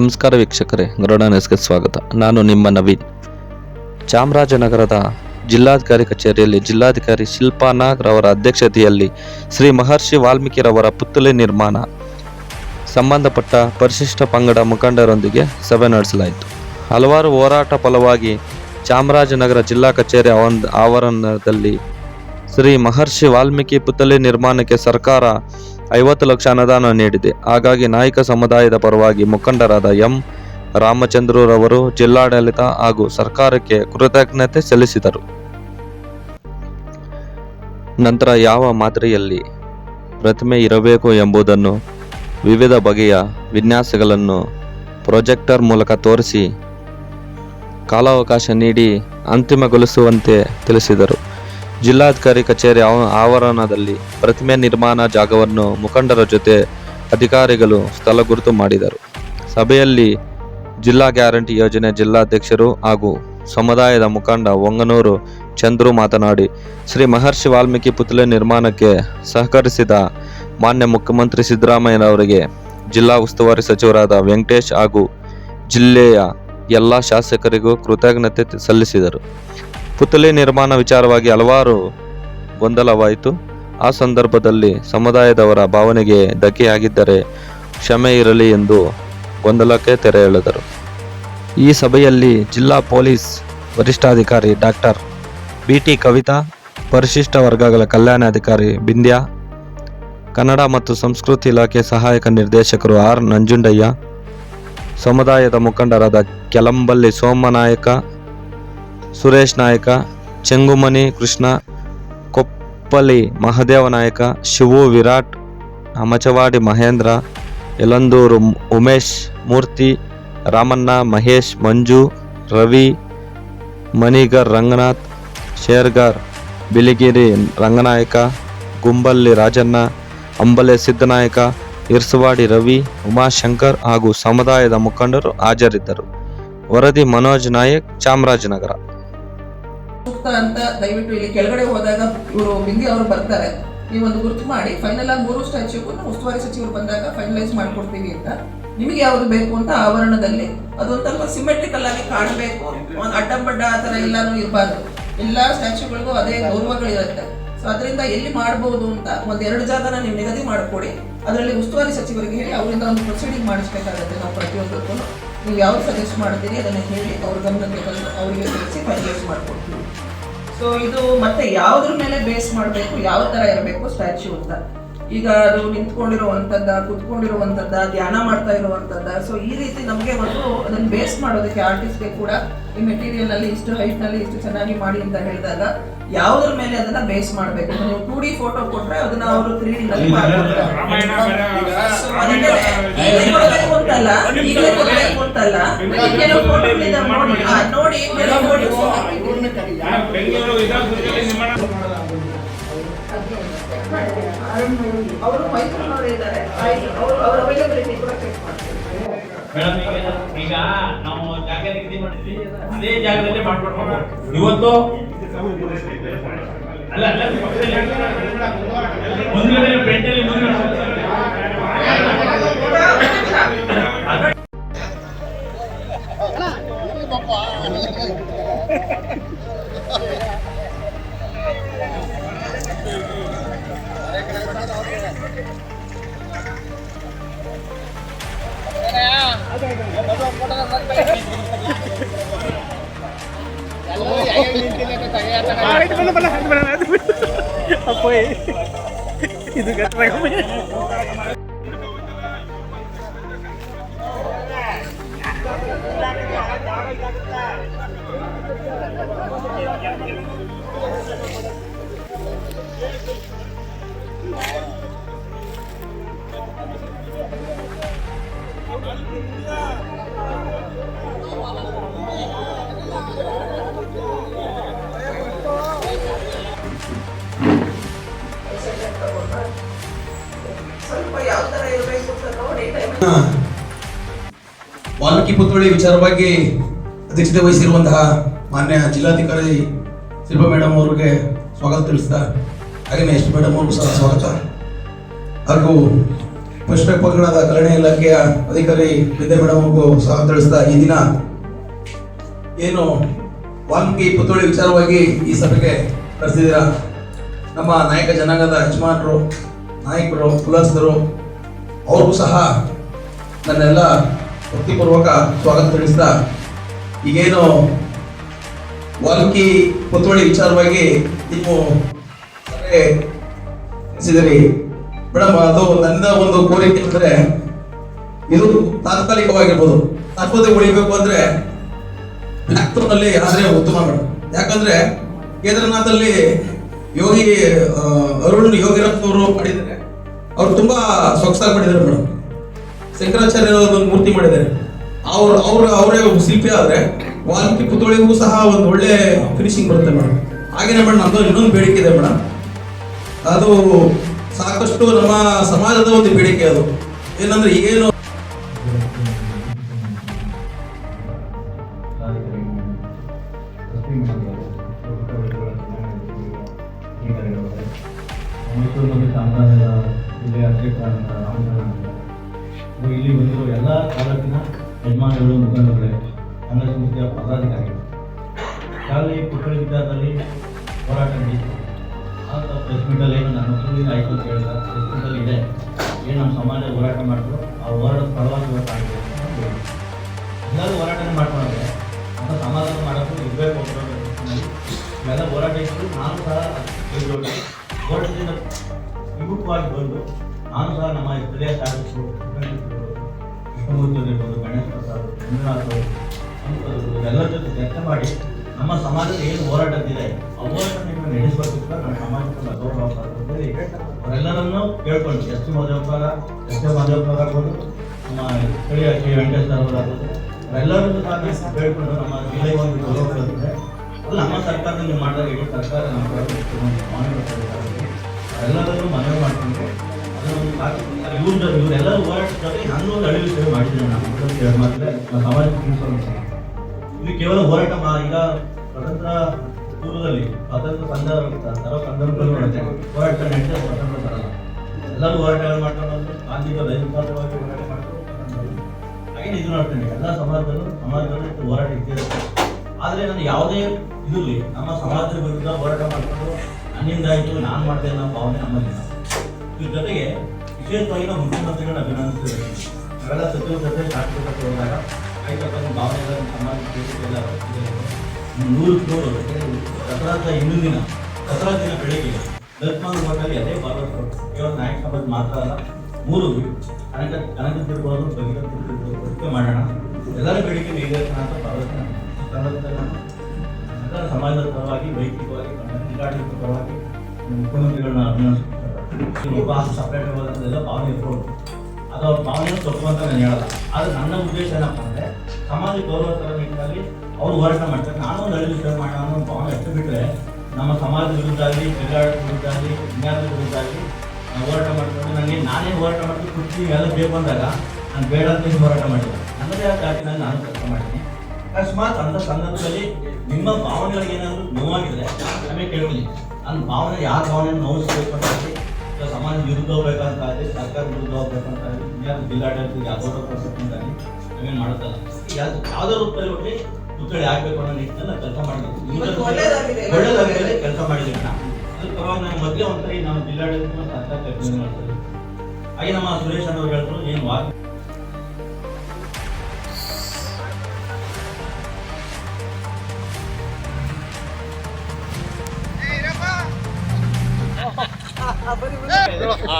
ನಮಸ್ಕಾರ ವೀಕ್ಷಕರೇ, ಗರುಡ ನ್ಯೂಸ್ಗೆ ಸ್ವಾಗತ. ನಾನು ನಿಮ್ಮ ನವೀನ್. ಚಾಮರಾಜನಗರದ ಜಿಲ್ಲಾಧಿಕಾರಿ ಕಚೇರಿಯಲ್ಲಿ ಜಿಲ್ಲಾಧಿಕಾರಿ ಶಿಲ್ಪಾ ನಾಗ್ ರವರ ಅಧ್ಯಕ್ಷತೆಯಲ್ಲಿ ಶ್ರೀ ಮಹರ್ಷಿ ವಾಲ್ಮೀಕಿರವರ ಪುತ್ತಲೆ ನಿರ್ಮಾಣ ಸಂಬಂಧಪಟ್ಟ ಪರಿಶಿಷ್ಟ ಪಂಗಡ ಮುಖಂಡರೊಂದಿಗೆ ಸಭೆ ನಡೆಸಲಾಯಿತು. ಹಲವಾರು ಹೋರಾಟ ಫಲವಾಗಿ ಚಾಮರಾಜನಗರ ಜಿಲ್ಲಾ ಕಚೇರಿ ಆವರಣ ಆವರಣದಲ್ಲಿ ಶ್ರೀ ಮಹರ್ಷಿ ವಾಲ್ಮೀಕಿ ಪುತ್ತಲೆ ನಿರ್ಮಾಣಕ್ಕೆ ಸರ್ಕಾರ ಐವತ್ತು ಲಕ್ಷ ಅನುದಾನ ನೀಡಿದೆ. ಹಾಗಾಗಿ ನಾಯಕ ಸಮುದಾಯದ ಪರವಾಗಿ ಮುಖಂಡರಾದ ಎಂ. ರಾಮಚಂದ್ರರವರು ಜಿಲ್ಲಾಡಳಿತ ಹಾಗೂ ಸರ್ಕಾರಕ್ಕೆ ಕೃತಜ್ಞತೆ ಸಲ್ಲಿಸಿದರು. ನಂತರ ಯಾವ ಮಾದರಿಯಲ್ಲಿ ಪ್ರತಿಮೆ ಇರಬೇಕು ಎಂಬುದನ್ನು ವಿವಿಧ ಬಗೆಯ ವಿನ್ಯಾಸಗಳನ್ನು ಪ್ರೊಜೆಕ್ಟರ್ ಮೂಲಕ ತೋರಿಸಿ ಕಾಲಾವಕಾಶ ನೀಡಿ ಅಂತಿಮಗೊಳಿಸುವಂತೆ ತಿಳಿಸಿದರು. ಜಿಲ್ಲಾಧಿಕಾರಿ ಕಚೇರಿ ಆವ- ಆವರಣದಲ್ಲಿ ಪ್ರತಿಮೆ ನಿರ್ಮಾಣ ಜಾಗವನ್ನು ಮುಖಂಡರ ಜೊತೆ ಅಧಿಕಾರಿಗಳು ಸ್ಥಳ ಗುರುತು ಮಾಡಿದರು. ಸಭೆಯಲ್ಲಿ ಜಿಲ್ಲಾ ಗ್ಯಾರಂಟಿ ಯೋಜನೆ ಜಿಲ್ಲಾಧ್ಯಕ್ಷರು ಹಾಗೂ ಸಮುದಾಯದ ಮುಖಂಡ ಒಂಗನೂರು ಚಂದ್ರು ಮಾತನಾಡಿ, ಶ್ರೀ ಮಹರ್ಷಿ ವಾಲ್ಮೀಕಿ ಪುತ್ಲೆ ನಿರ್ಮಾಣಕ್ಕೆ ಸಹಕರಿಸಿದ ಮಾನ್ಯ ಮುಖ್ಯಮಂತ್ರಿ ಸಿದ್ದರಾಮಯ್ಯನವರಿಗೆ ಜಿಲ್ಲಾ ಉಸ್ತುವಾರಿ ಸಚಿವರಾದ ವೆಂಕಟೇಶ್ ಹಾಗೂ ಜಿಲ್ಲೆಯ ಎಲ್ಲ ಶಾಸಕರಿಗೂ ಕೃತಜ್ಞತೆ ಸಲ್ಲಿಸಿದರು. ಪುತ್ಥಳಿ ನಿರ್ಮಾಣ ವಿಚಾರವಾಗಿ ಹಲವಾರು ಗೊಂದಲವಾಯಿತು. ಆ ಸಂದರ್ಭದಲ್ಲಿ ಸಮುದಾಯದವರ ಭಾವನೆಗೆ ಧಕ್ಕೆಯಾಗಿದ್ದರೆ ಕ್ಷಮೆ ಇರಲಿ ಎಂದು ಗೊಂದಲಕ್ಕೆ ತೆರೆ ಎಳೆದರು ಈ ಸಭೆಯಲ್ಲಿ ಜಿಲ್ಲಾ ಪೊಲೀಸ್ ವರಿಷ್ಠಾಧಿಕಾರಿ ಡಾಕ್ಟರ್ ಬಿ ಟಿ ಕವಿತಾ, ಪರಿಶಿಷ್ಟ ವರ್ಗಗಳ ಕಲ್ಯಾಣಾಧಿಕಾರಿ ಬಿಂದ್ಯಾ, ಕನ್ನಡ ಮತ್ತು ಸಂಸ್ಕೃತಿ ಇಲಾಖೆ ಸಹಾಯಕ ನಿರ್ದೇಶಕರು ಆರ್. ನಂಜುಂಡಯ್ಯ, ಸಮುದಾಯದ ಮುಖಂಡರಾದ ಕೆಲಂಬಲ್ಲಿ ಸೋಮನಾಯಕ ಸುರೇಶ್ ನಾಯಕ ಚೆಂಗುಮನಿ ಕೃಷ್ಣ, ಕೊಪ್ಪಲಿ ಮಹದೇವ ನಾಯಕ, ಶಿವು ವಿರಾಟ್ ಅಮಚವಾಡಿ ಮಹೇಂದ್ರ, ಯಲಂದೂರು ಉಮೇಶ್ ಮೂರ್ತಿ, ರಾಮಣ್ಣ ಮಹೇಶ್ ಮಂಜು, ರವಿ, ಮಣಿಗರ್ ರಂಗನಾಥ್, ಶೇರ್ಗಾರ್ ಬಿಳಿಗಿರಿ ರಂಗನಾಯಕ, ಗುಂಬಲ್ಲಿ ರಾಜಣ್ಣ, ಅಂಬಲೆ ಸಿದ್ದನಾಯಕ, ಇರ್ಸವಾಡಿ ರವಿ, ಉಮಾಶಂಕರ್ ಹಾಗೂ ಸಮುದಾಯದ ಮುಖಂಡರು ಹಾಜರಿದ್ದರು. ವರದಿ ಮನೋಜ್ ನಾಯಕ್, ಚಾಮರಾಜನಗರ. ಸೂಕ್ತ ಅಂತ ದಯವಿಟ್ಟು ಇಲ್ಲಿ ಕೆಳಗಡೆ ಹೋದಾಗ ಇವರು ಬಿಂದಿ ಅವರು ಬರ್ತಾರೆ. ನೀವು ಒಂದು ಗುರುತು ಮಾಡಿ ಫೈನಲ್ ಆಗಿ ಮೂರು ಸ್ಟ್ಯಾಚ್ಯೂಗೂ ಉಸ್ತುವಾರಿ ಸಚಿವರು ಬಂದಾಗ ಫೈನಲೈಸ್ ಮಾಡ್ಕೊಡ್ತೀವಿ ಅಂತ. ನಿಮಗೆ ಯಾವ್ದು ಬೇಕು ಅಂತ ಆವರಣದಲ್ಲಿ ಅದೊಂಥರ ಸಿಮೆಟ್ರಿಕಲ್ ಆಗಿ ಕಾಣಬೇಕು. ಒಂದು ಅಡ್ಡಂಬಡ್ಡ ಆ ಥರ ಎಲ್ಲಾನು ಇರಬಾರ್ದು. ಎಲ್ಲ ಸ್ಟ್ಯಾಚ್ಯೂಗಳಿಗೂ ಅದೇ ಗೌರವಗಳಿರುತ್ತೆ. ಸೊ ಅದರಿಂದ ಎಲ್ಲಿ ಮಾಡಬಹುದು ಅಂತ ಒಂದ್ ಎರಡು ಜಾಗನ ನೀವು ನಿಗದಿ ಮಾಡಿಕೊಡಿ. ಅದರಲ್ಲಿ ಉಸ್ತುವಾರಿ ಸಚಿವರಿಗೆ ಹೇಳಿ, ಅವರಿಂದ ಒಂದು ಪ್ರೊಸೀಡಿಂಗ್ ಮಾಡಿಸ್ಬೇಕಾಗತ್ತೆ ನಾವು ಪ್ರತಿಯೊಂದಕ್ಕೂ ನೀವು ಯಾವ್ದು ಸಜೆಸ್ಟ್ ಮಾಡ್ತೀರಿ, ಅದನ್ನು ಹೇಳಿ ಅವ್ರ ಗಮನಕ್ಕೆ ಬಂದು ಅವರಿಗೆ ತಿಳಿಸಿ ಫೈನಲೈಸ್ ಮಾಡ್ಕೊಡ್ತೀವಿ. ಸೊ ಇದು ಮತ್ತೆ ಯಾವುದ್ರ ಮೇಲೆ ಬೇಸ್ ಮಾಡಬೇಕು, ಯಾವ ಥರ ಇರಬೇಕು ಸ್ಟ್ಯಾಚ್ಯೂ ಅಂತ. ಈಗ ಅದು ನಿಂತ್ಕೊಂಡಿರುವಂಥದ್ದ ಕುತ್ಕೊಂಡಿರುವಂತದ್ದ ಧ್ಯಾನ ಮಾಡ್ತಾ ಇರುವಂಥದ್ದ ಸೊ ಈ ರೀತಿ ನಮಗೆ ಒಂದು ಅದನ್ನ ಬೇಸ್ ಮಾಡೋದಕ್ಕೆ ಆರ್ಟಿಸ್ಟ್ಗೆ ಕೂಡ ಈ ಮೆಟೀರಿಯಲ್ನಲ್ಲಿ ಇಷ್ಟು ಹೈಟ್ನಲ್ಲಿ ಇಷ್ಟು ಚೆನ್ನಾಗಿ ಮಾಡಿ ಅಂತ ಹೇಳಿದಾಗ ಯಾವುದ್ರ ಮೇಲೆ ಅದನ್ನ ಬೇಸ್ ಮಾಡಬೇಕು ನೀವು ಟೂ ಡಿ ಫೋಟೋ ಕೊಟ್ರೆ ಅದನ್ನ ಅವರು ತ್ರೀ ಡಿ ನಲ್ಲಿ ಅಂತಲ್ಲ ಈಗಲೇ ಕೊಡ್ಬೇಕು ಅಂತಲ್ಲ ಮತ್ತೆ ಕೆಲವು ಫೋಟೋಗಳಿದಾವೆ ನೋಡಿ ಕೆಲವು ಅವರು ಅವರು ಕೂಡ ಚೆಕ್ ಈಗ ನಾವು ಜಾಗ ನಿಗದಿ ಮಾಡಿದ್ವಿ. ಅದೇ ಜಾಗದಲ್ಲಿ ಮಾಡ್ಕೊಂಡು ಇವತ್ತು ಅಲ್ಲ ಅಲ್ಲ ಒಂದು ಸ್ವಲ್ಪ ಯಾವ ತರ ಇರಬೇಕು ಅಂತ ನೋಡಿ time ವಾಲ್ಮೀಕಿ ಪುತ್ಥಳಿ ವಿಚಾರವಾಗಿ ಅಧ್ಯಕ್ಷತೆ ವಹಿಸಿರುವಂತಹ ಮಾನ್ಯ ಜಿಲ್ಲಾಧಿಕಾರಿ ಶಿಲ್ಪಾ ಮೇಡಮ್ ಅವರಿಗೆ ಸ್ವಾಗತ ತಿಳಿಸ್ತಾ ಹಾಗೆಯೇ ಎಸ್ ಮೇಡಮ್ ಅವ್ರಿಗೂ ಸಹ ಸ್ವಾಗತ. ಹಾಗೂ ಪಶುಪಕ್ಷಣದ ಕಲ್ಯಾಣ ಇಲಾಖೆಯ ಅಧಿಕಾರಿ ವಿದ್ಯಾ ಮೇಡಮ್ ಅವ್ರಿಗೂ ಸಹ ತಿಳಿಸ್ತಾ ಈ ದಿನ ಏನು ವಾಲ್ಮೀಕಿ ಪುತ್ತೋಳಿ ವಿಚಾರವಾಗಿ ಈ ಸಭೆಗೆ ಕರೆಸಿದ್ದೀರಾ? ನಮ್ಮ ನಾಯಕ ಜನಾಂಗದ ಯಜಮಾನರು, ನಾಯಕರು, ಕುಲಸ್ಥರು, ಅವ್ರಿಗೂ ಸಹ ನನ್ನೆಲ್ಲ ವೃತ್ತಿಪೂರ್ವಕ ಸ್ವಾಗತ ತಿಳಿಸಿದ ಈಗೇನು ವಾಲ್ಮೀಕಿ ಪುತ್ತೋಳಿ ವಿಚಾರವಾಗಿ ನೀವು ಸಭೆ ಮೇಡಮ್ ಅದು ನನ್ನ ಒಂದು ಕೋರಿಕೆ ಅಂದ್ರೆ ಇದು ತಾತ್ಕಾಲಿಕವಾಗಿರ್ಬೋದು. ತಾತ್ಪರ್ಯ ಉಳಿಬೇಕು ಅಂದ್ರೆ ನಲ್ಲಿ ಆದ್ರೆ ಉತ್ತಮ ಮೇಡಮ್ ಯಾಕಂದ್ರೆ ಕೇದಾರನಾಥಲ್ಲಿ ಯೋಗಿ ಅರುಣ್ ಯೋಗಿರತ್ನವರು ಮಾಡಿದ್ದಾರೆ. ಅವ್ರು ತುಂಬಾ ಸೊಗಸಾಗಿ ಮಾಡಿದ್ದಾರೆ ಮೇಡಮ್ ಶಂಕರಾಚಾರ್ಯ ಒಂದು ಮೂರ್ತಿ ಮಾಡಿದ್ದಾರೆ. ಅವ್ರು, ಅವ್ರ, ಅವರೇ ಶಿಲ್ಪಿ ಆದ್ರೆ ವಾಲ್ಮೀಕಿ ಪುತ್ಥಳಿಗೂ ಸಹ ಒಂದು ಒಳ್ಳೆ ಫಿನಿಶಿಂಗ್ ಬರುತ್ತೆ ಮೇಡಮ್ ಹಾಗೇನೆ ಮೇಡಮ್ ನಮ್ದು ಇನ್ನೊಂದು ಬೇಡಿಕೆ ಇದೆ ಮೇಡಮ್ ಅದು ಸಾಕಷ್ಟು ನಮ್ಮ ಸಮಾಜದ ಒಂದು ಬೇಡಿಕೆ ಅದು. ಏನಂದ್ರೆ ಏನು ಇಲ್ಲಿ ಬಂದಿರೋ ಎಲ್ಲ ತಾಲೂಕಿನ ಯಜಮಾನಗಳು ಮುಖಂಡರುಗಳೇ ಸಂಸ್ಥೆಯ ಪದಾಧಿಕಾರಿಗಳು ಶಾಲೆ ಪುಟ್ಟ ವಿಚಾರದಲ್ಲಿ ಹೋರಾಟ ನಡೆಯಿತು ಪ್ರೆಸ್ ಮೀಟಲ್ಲಿ ಏನು ನನ್ನ ಮಕ್ಕಳಿಗೆ ಆಯಿತು ಅಂತ ಹೇಳಿದ ಪ್ರೆಸ್ ಇದೆ ಏನು ನಮ್ಮ ಸಮಾಜ ಹೋರಾಟ ಮಾಡಿದ್ರು ಆ ಹೋರಾಟದ ಫಲವಾಗಿ ಇವತ್ತು ಆಗಿದೆ. ಎಲ್ಲರೂ ಹೋರಾಟನೇ ಮಾಡ್ಕೊಂಡ್ರೆ ಅಂತ ಸಮಾಧಾನ ಮಾಡೋಕ್ಕೂ ಇರಬೇಕು ಅಂತ ಇವೆಲ್ಲ ಹೋರಾಟ ಇತ್ತು ನಾನು ಸಹ ಹೋರಾಟದಿಂದ ವಿಮುಖವಾಗಿ ಬಂದು ನಾನು ಸಹ ನಮ್ಮ ಸ್ಥಳೀಯ ಶಾಸಕರು ಕೃಷ್ಣಮೂರ್ತಿ ಇರ್ಬೋದು ಗಣೇಶ ಪ್ರಸಾದ್ ಚಂದ್ರನಾಥ್ ಎಲ್ಲರ ಜೊತೆ ಚರ್ಚೆ ಮಾಡಿ ನಮ್ಮ ಸಮಾಜದ ಏನು ಹೋರಾಟದಿದೆ ಆ ಹೋರಾಟ ನೀವು ನಡೆಸಬೇಕಿದ್ರೆ ನಮ್ಮ ಸಾಮಾಜಿಕ ಹೇಳಿ ಅವರೆಲ್ಲರನ್ನೂ ಕೇಳ್ಕೊಂಡು ಎಸ್ ಟಿ ಮಹದೇವಪ್ಪರ ಎಸ್ ಟಿ ಮಹದೇವಪ್ಪರ ಆಗ್ಬೋದು, ನಮ್ಮ ಸ್ಥಳೀಯ ಶ್ರೀ ವೆಂಕಟೇಶ್ವರ ಅವರಾಗ್ಬೋದು ಅವರೆಲ್ಲರನ್ನು ಸಹ ಕೇಳಿಕೊಂಡು ನಮ್ಮ ಜಿಲ್ಲೆಗೆ ಒಂದು ಗೌರವ ಕೊಡುತ್ತೆ ಅದು ನಮ್ಮ ಸರ್ಕಾರದಲ್ಲಿ ಮಾಡಿದಾಗ ಇಡೀ ಸರ್ಕಾರ ನಮ್ಮ ಎಲ್ಲರನ್ನೂ ಮನವಿ ಮಾಡ್ಕೊಂಡು ಅದನ್ನು ಇವ್ರ ಇವರೆಲ್ಲರೂ ಹೋರಾಟ ನಾನು ಒಂದು ಅಳಿವು ಸೇವೆ ಮಾಡಿದ್ದೇನೆ ನಾನು. ಹೇಳಿ ಮಾತ್ರ, ನಮ್ಮ ಸಮಾಜಕ್ಕೆ ಇದು ಕೇವಲ ಹೋರಾಟ ಈಗ ಸ್ವತಂತ್ರ ಪೂರ್ವದಲ್ಲಿ ಸ್ವಾತಂತ್ರ್ಯ ಸಂದರ್ಭ ತರೋ ಸಂದರ್ಭದಲ್ಲಿ ಹೋರಾಟ. ನಡೆಸಿದ ಸ್ವಾತಂತ್ರ್ಯ ತರಲ್ಲ ಎಲ್ಲರೂ ಹೋರಾಟಗಳು ಮಾಡ್ಕೊಂಡು ಗಾಂಧಿಗಳು ರೈತಾಪರವಾಗಿ ಹೋರಾಟ ಮಾಡ್ಕೊಂಡು ಹಾಗೆ ಇದು ನೋಡ್ತೇನೆ. ಎಲ್ಲ ಸಮಾಜದಲ್ಲೂ, ಸಮಾಜದಲ್ಲಿ ಹೋರಾಟ ಇದ್ದಿರುತ್ತೆ ಆದರೆ ನಾನು ಯಾವುದೇ ಇದರಲ್ಲಿ ನಮ್ಮ ಸಮಾಜದ ವಿರುದ್ಧ ಹೋರಾಟ ಮಾಡ್ಕೊಂಡು ನನ್ನಿಂದ ಆಯಿತು ನಾನು ಮಾಡಿದೆ ಅನ್ನೋ ಭಾವನೆ ನಮ್ಮಲ್ಲಿ ಇದ್ರ ಜೊತೆಗೆ ವಿಶೇಷವಾಗಿ ನಾವು ಮುಖ್ಯಮಂತ್ರಿಗಳನ್ನ ಅಭಿನಂದಿಸಿದ್ದೇವೆ ಅವೆಲ್ಲ ಸಚಿವ ಜೊತೆ ಶಾಸಕರ ಹೋದಾಗ ನಿಮ್ಮ ಭಾವನೆಗಳನ್ನು ಸಮಾಜ ಎಲ್ಲ ನೂರು ನೂರು ದಸರಾದ ಇನ್ನೊಂದು ದಿನ ದಸರಾ ದಿನ ಬೆಳಿಗ್ಗೆ ಲಕ್ಷ್ಮಣ ಹೋಟೆಲ್ ಅದೇ ಭಾಗವತ ಕೇವಲ ನಾಯಕ ಸಮಾಜ ಮಾತ್ರ ಅಲ್ಲ, ಮೂರು ಕನಕ ಕನಕ ತಿರ್ಬೋದು ಭಗೀರಥ ತಿರ್ಬೋದು ಮಾಡೋಣ. ಎಲ್ಲರ ಬೇಡಿಕೆ ಈಡೇರಿಸೋಣ ಅಂತ ನಾನು ಎಲ್ಲರ ಸಮಾಜದ ಪರವಾಗಿ, ವೈಯಕ್ತಿಕವಾಗಿ ಜಿಲ್ಲಾಡಳಿತ ಪರವಾಗಿ ಮುಖ್ಯಮಂತ್ರಿಗಳನ್ನ ಅಭಿನಂದಿಸ್ತಾರೆ. ಭಾಷ ಸಪ್ರೇಟ್ ಆಗೋದ್ರೆಲ್ಲ ಭಾವನೆ ಇರ್ಬೋದು ಅದು ಅವ್ರ ಭಾವನೆ ತಪ್ಪು ಅಂತ ನಾನು ಹೇಳಲ್ಲ. ಆದರೆ ನನ್ನ ಉದ್ದೇಶ ಏನಪ್ಪ ಅಂದರೆ ಸಮಾಜ ಗೌರವ ತರ ಅವ್ರು ಹೋರಾಟ ಮಾಡ್ತಾರೆ. ನಾನು ಒಂದು ಹಳ್ಳಿ ಸೇವೆ ಮಾಡೋಣ ಅನ್ನೋ ಭಾವನೆ ಎಷ್ಟು ಬಿಟ್ಟರೆ ನಮ್ಮ ಸಮಾಜದ ವಿರುದ್ಧ ಆಗಲಿ ಕ್ರೀಡಾಡ ವಿರುದ್ಧ ಆಗಲಿ ವಿಜ್ಞಾನದ ವಿರುದ್ಧ ಆಗಲಿ ಹೋರಾಟ ಮಾಡ್ತಾರೆ ನನಗೆ ನಾನೇ ಹೋರಾಟ ಮಾಡ್ತೀನಿ, ಕುರ್ಚಿ ಎಲ್ಲ ಬೇಕು ಅಂದಾಗ ನಾನು ಬೇಡ ಅಂತ ಹೋರಾಟ ಮಾಡಿಲ್ಲ ನನ್ನದೇ ಆದ ದಾಟಿನಲ್ಲಿ ನಾನು ಕೆಲಸ ಮಾಡ್ತೀನಿ. ಅಕಸ್ಮಾತ್ ಅಂಥ ಸಂದರ್ಭದಲ್ಲಿ ನಿಮ್ಮ ಭಾವನೆಗಳಿಗೆ ಏನಾದರೂ ನೋವಾಗಿದ್ರೆ ನಮಗೆ ಕೇಳಲಿ ನನ್ನ ಭಾವನೆ ಯಾವ ಭಾವನೆ ನೋವಿಸ್ಬೇಕು ಅಂತ ಆಗಲಿ ಸಮಾಜದ ಸಮಾಜ ವಿರುದ್ಧ ಹೋಗ್ಬೇಕಂತ ಆಗಲಿ ಸರ್ಕಾರ ವಿರುದ್ಧ ಹೋಗ್ಬೇಕಂತ ಆಗಲಿ ಜಿಲ್ಲಾಡಳಿತ ಅಗೌರವ ಪಡಿಸಬೇಕಂತ ಆಗಲಿ ನಾವೇನು ಮಾಡುತ್ತಲ್ಲ ಯಾವ್ದು- ಯಾವುದೋ ರೂಪದಲ್ಲಿ ಒಟ್ಟಿ ಪುತ್ಥಳಿ ಆಗ್ಬೇಕು ಅನ್ನೋ ನಿಟ್ಟಿನಲ್ಲಿ ಕೆಲಸ ಮಾಡಬೇಕು. ಒಳ್ಳೆಯದಾಗಿದೆ ಒಳ್ಳೇದಾಗಿದೆ. ಒಳ್ಳೇದಾಗಿದೆ ಕೆಲಸ ಮಾಡಿದ್ದೀವಿ ನಾವು. ಅದ್ರ ಪರವಾಗಿ ನಾನು ಮೊದಲೇ ಒಂದ್ಸರಿ ನಾವು ಜಿಲ್ಲಾಡಳಿತ ಸರ್ಕಾರ ಮಾಡ್ತೀವಿ ಹಾಗೆ ನಮ್ಮ ಸುರೇಶ್ ಅನ್ನೋರು ಹೇಳಿದ್ರು ಏನು ವಾಕ್ ಹಾ,